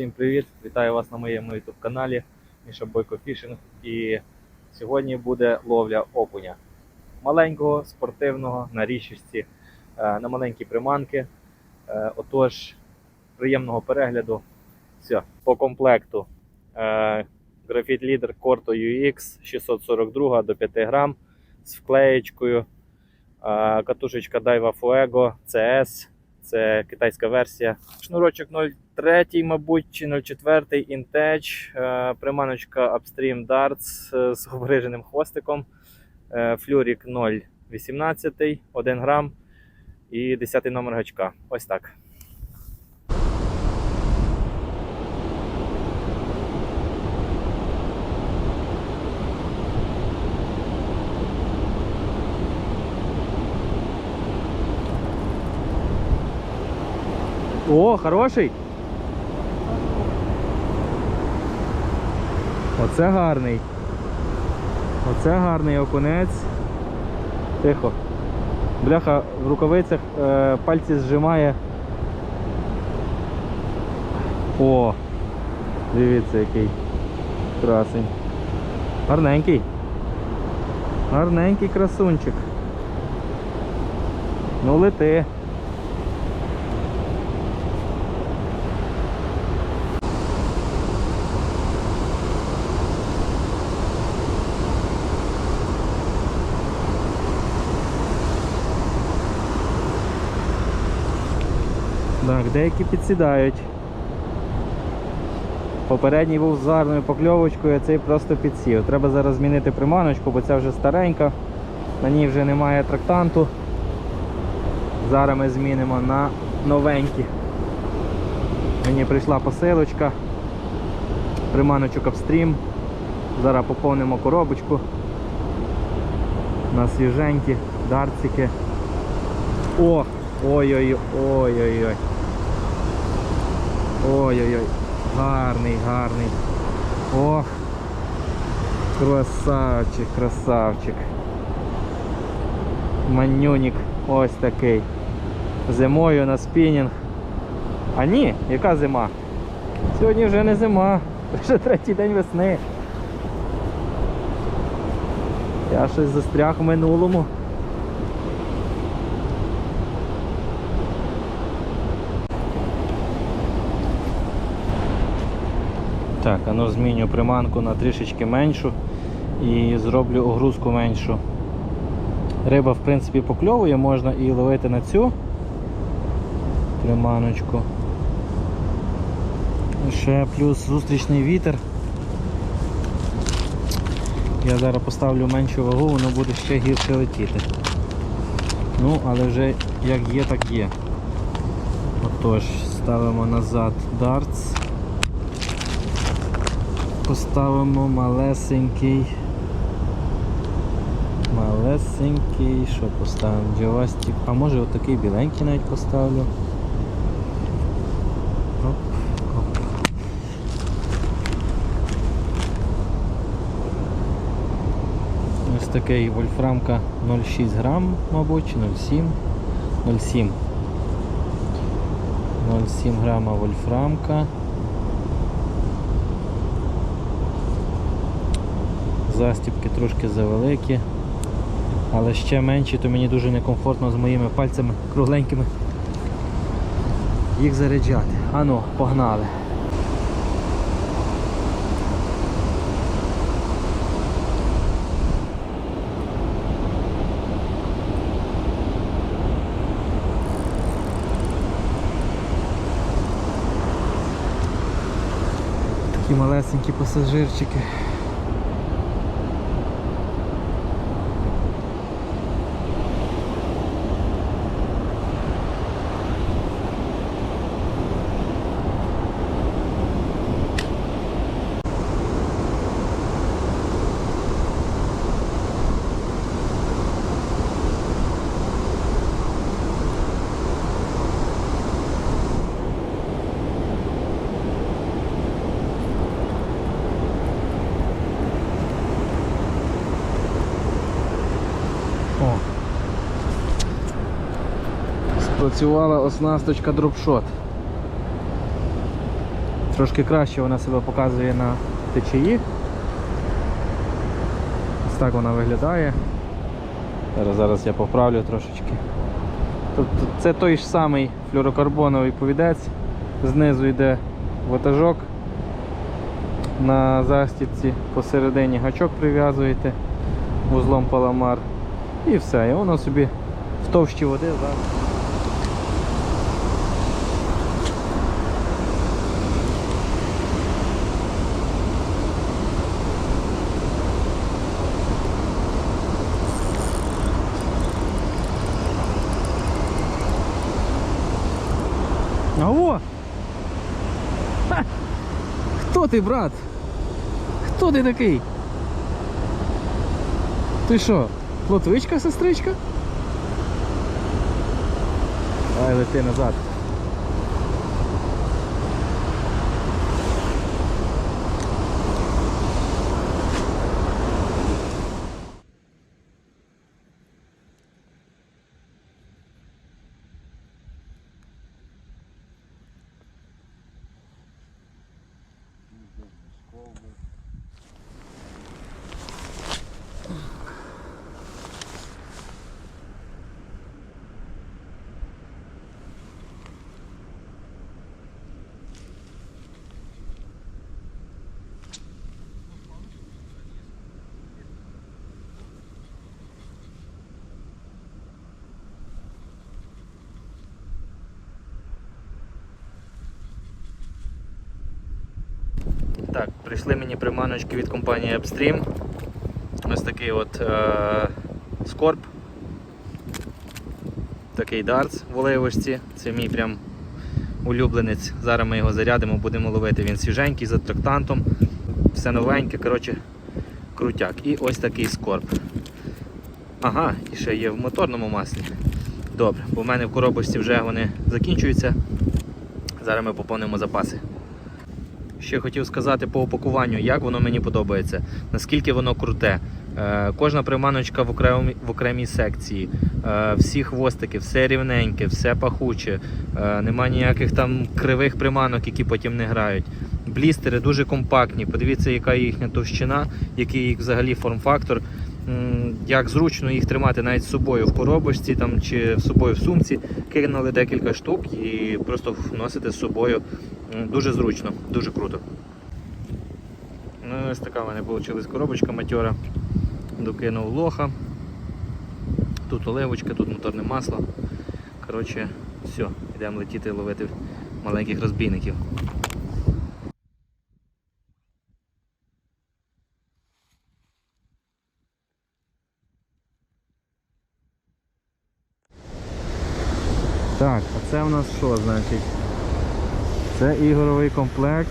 Всім привіт! Вітаю вас на моєму YouTube каналі Міша Бойко Фішинг. І сьогодні буде ловля окуня. Маленького, спортивного на річці, е, на маленькі приманки. Е, Отож, приємного перегляду. Все, по комплекту. Е, Графіт Leader Corto UX 642 до 5 грам з вклеєчкою. Е, Катушечка Daiwa Fuego CS. Це китайська версія. Шнурочок 0,3, мабуть, чи 0,4 Intech. Е, Приманочка Upstream Darts е, з обриженим хвостиком. Е, Флюрік 0,18, 1 грам і 10 номер гачка. Ось так. О, хороший. Оце гарний. Оце гарний окунець. Тихо. Бляха в рукавицях е, пальці зжимає. О! Дивіться який красень. Гарненький. Гарненький красунчик. Ну лети. Так, деякі підсідають. Попередній був з гарною покльовочкою, а цей просто підсів. Треба зараз змінити приманочку, бо ця вже старенька, на ній вже немає трактанту. Зараз ми змінимо на новенькі. Мені прийшла посилочка. Приманочок Upstream. Зараз поповнимо коробочку. У нас свіженькі, дарцики. О! Ой-ой-ой-ой-ой. Ой-ой-ой. Гарний, гарний. Ох. Красавчик, красавчик. Манюнік ось такий. Зимою на спінінг. А ні, яка зима? Сьогодні вже не зима, вже третій день весни. Я щось застряг в минулому. Так, а ну зміню приманку на трішечки меншу і зроблю огрузку меншу. Риба в принципі покльовує, можна і ловити на цю приманочку. Ще плюс зустрічний вітер. Я зараз поставлю меншу вагу, воно буде ще гірше летіти. Ну, але вже як є, так є. Отож, ставимо назад дартс поставимо малесенький. Малесенький, що поставимо? Джавастик. А може отакий біленький навіть поставлю. Оп. Ось такий вольфрамка 0,6 грам, мабуть, 0,7. 0,7. 0,7 грама вольфрамка. Застібки трошки завеликі, але ще менші, то мені дуже некомфортно з моїми пальцями кругленькими їх заряджати. Ану, погнали. Такі малесенькі пасажирчики. Спрацювала оснасточка дропшот. Трошки краще вона себе показує на течії. Ось так вона виглядає. Зараз, зараз я поправлю трошечки. Тобто це той ж самий флюрокарбоновий повідець. Знизу йде ватажок. На застіпці посередині гачок прив'язуєте вузлом паламар. І все. І воно собі в товщі води зараз. Ого! Ха! Хто ти, брат? Хто ти такий? Ти що, плотвичка, сестричка? Давай лети назад. Так, прийшли мені приманочки від компанії Upstream. Ось такий от е- скорб. Такий дартс в оливочці. Це мій прям улюбленець. Зараз ми його зарядимо, будемо ловити. Він свіженький, з атрактантом. Все новеньке, коротше, крутяк. І ось такий скорб. Ага, і ще є в моторному маслі. Добре, бо в мене в коробочці вже вони закінчуються. Зараз ми поповнимо запаси. Ще хотів сказати по упакуванню, як воно мені подобається, наскільки воно круте. Е, кожна приманочка в окремій, в окремій секції, е, всі хвостики, все рівненьке, все пахуче, е, нема ніяких там кривих приманок, які потім не грають. Блістери дуже компактні. Подивіться, яка їхня товщина, який їх взагалі форм-фактор. Як зручно їх тримати навіть з собою в коробочці там, чи з собою в сумці. Кинули декілька штук і просто носите з собою Дуже зручно, дуже круто. Ну, ось така в мене вийшла коробочка матьора. Докинув лоха. Тут оливочка, тут моторне масло. Коротше, все, йдемо летіти ловити маленьких розбійників. Так, а це в нас що значить? Це ігровий комплект.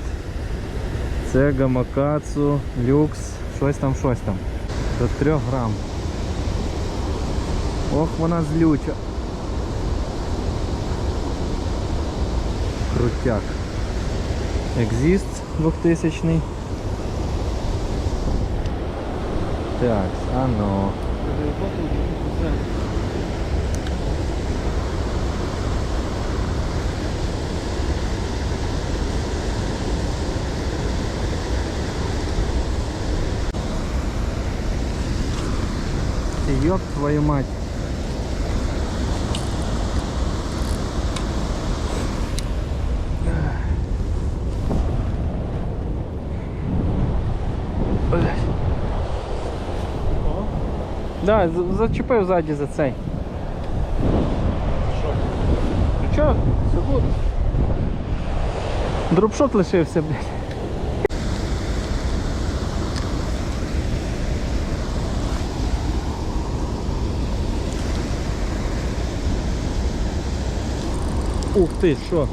Це гамакацу, люкс, щось там, щось там. До 3 грам. Ох, вона злюча. Крутяк. Екзіст 2000 Так, а ну. Ёб твою мать. Да, зачепив ззаді за цей. Що? Нічого, все буде. Дропшот лишився, блядь. Ух ти, що?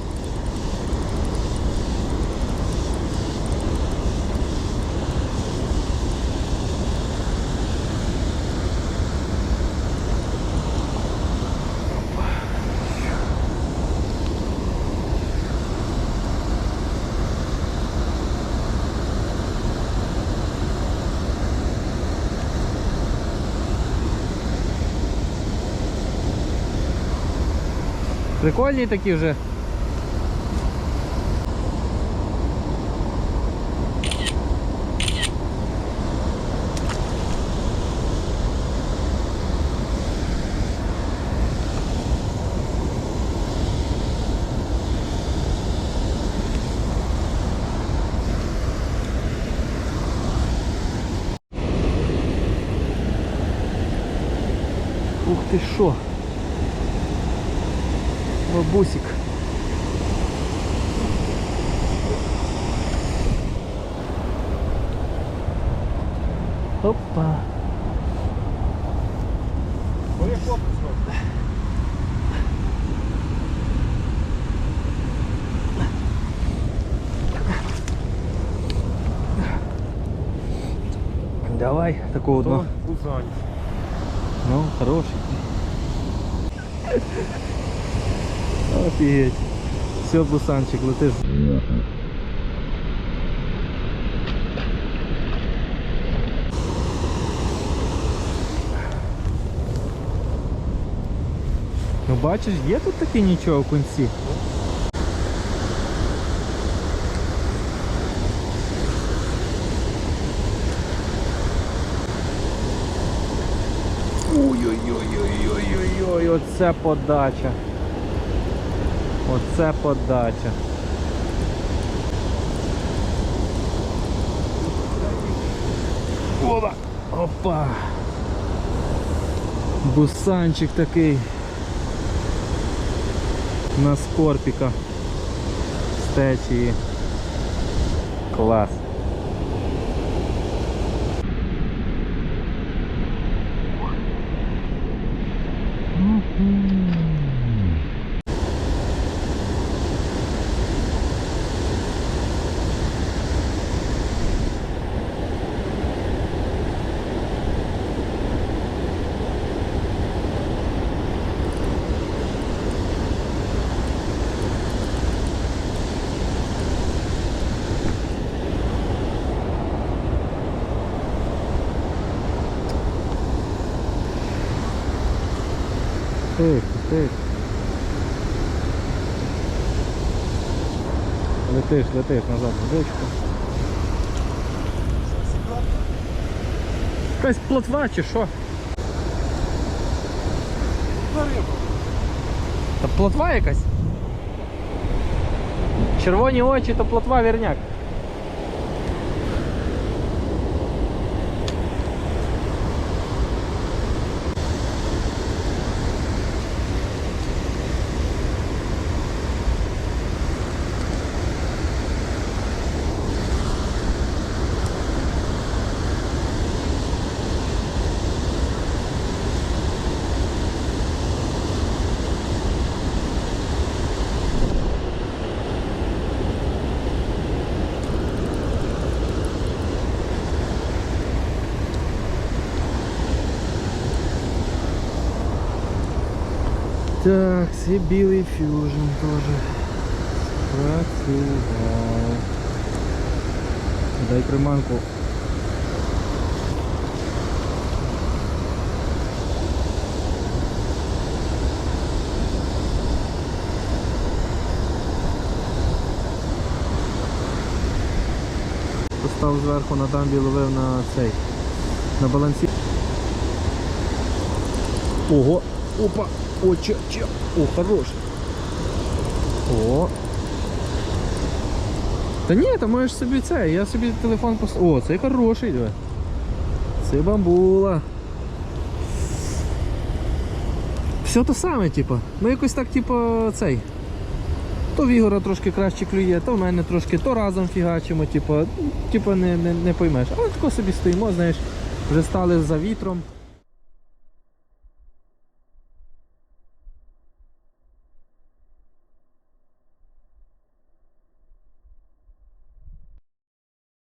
Прикольні такі вже. Ух ты, шо. Бабусик. Опа. Давай, такого одного. Ну, хороший. Офігеть. Все, бусанчик, летиш. Ну бачиш, є тут таке нічого в кінці. Ой-ой-ой-ой-ой-ой, оце подача. Оце подача. Опа! Опа! Бусанчик такий. На скорпіка. З течії. Клас. Летиш, летиш назад водичку. Якась плотва чи що? Та плотва якась? Червоні очі, то плотва вірняк. Так, це білий фьюжн теж працював. Дай приманку. Постав зверху на дамбі ловив на цей. На балансі. Ого! Опа! О, че, че. О, хороший. О. Та ні, та можеш собі це. Я собі телефон пос... О, цей хороший, диви. Це бамбула. Все то саме, типу. Ну якось так, типу, цей. То в Ігора трошки краще клює, то в мене трошки, то разом фігачимо, типу, типу не, не, не поймеш. Але тако собі стоїмо, знаєш, вже стали за вітром.